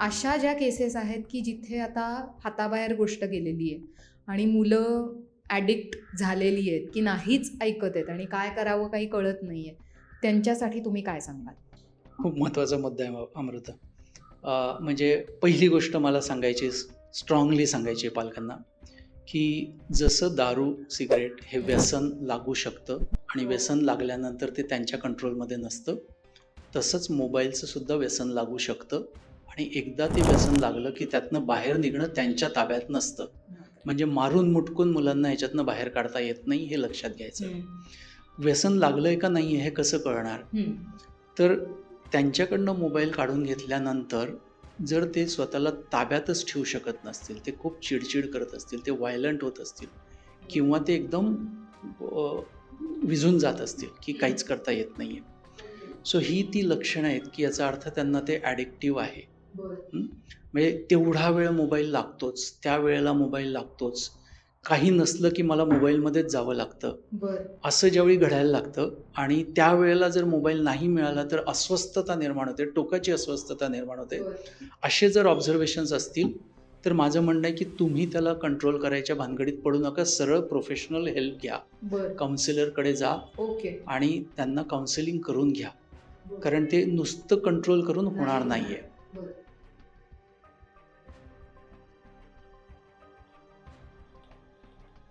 अशा ज्या केसेस आहेत की जिथे आता हाताबाहेर गोष्ट गेलेली आहे आणि मुलं ॲडिक्ट झालेली आहेत की नाहीच ऐकत आहेत आणि काय करावं काही कळत नाही आहे त्यांच्यासाठी तुम्ही काय सांगाल? खूप महत्त्वाचा मुद्दा आहे अमृता. म्हणजे पहिली गोष्ट मला सांगायची स्ट्रॉंगली सांगायची आहे पालकांना की जसं दारू सिगरेट हे व्यसन लागू शकतं आणि व्यसन लागल्यानंतर ते त्यांच्या कंट्रोलमध्ये नसतं तसंच मोबाईलचं सुद्धा व्यसन लागू शकतं आणि एकदा ते व्यसन लागलं की त्यातनं बाहेर निघणं त्यांच्या ताब्यात नसतं. म्हणजे मारून मुटकून मुलांना ह्याच्यातनं बाहेर काढता येत नाही हे लक्षात घ्यायचं. व्यसन लागलं आहे का नाही हे कसं कळणार. तर त्यांच्याकडनं मोबाईल काढून घेतल्यानंतर जर ते स्वतःला ताब्यातच ठेवू शकत नसतील ते खूप चिडचिड करत असतील ते व्हायलंट होत असतील किंवा ते एकदम विझून जात असतील की काहीच करता येत नाही आहे सो ही ती लक्षणं आहेत की याचा अर्थ त्यांना ते ॲडिक्टिव्ह आहे. म्हणजे तेवढा वेळ मोबाईल लागतोच त्या वेळेला मोबाईल लागतोच. काही नसलं की मला मोबाईलमध्येच जावं लागतं. असं ज्यावेळी घडायला लागतं आणि त्यावेळेला जर मोबाईल नाही मिळाला तर अस्वस्थता निर्माण होते टोकाची अस्वस्थता निर्माण होते. असे जर ऑब्झर्वेशन्स असतील तर माझं म्हणणं आहे की तुम्ही त्याला कंट्रोल करायच्या भानगडीत पडू नका सरळ प्रोफेशनल हेल्प घ्या. काउन्सिलरकडे जा ओके. आणि त्यांना काउन्सिलिंग करून घ्या. कारण ते नुसतं कंट्रोल करून होणार नाही आहे बरं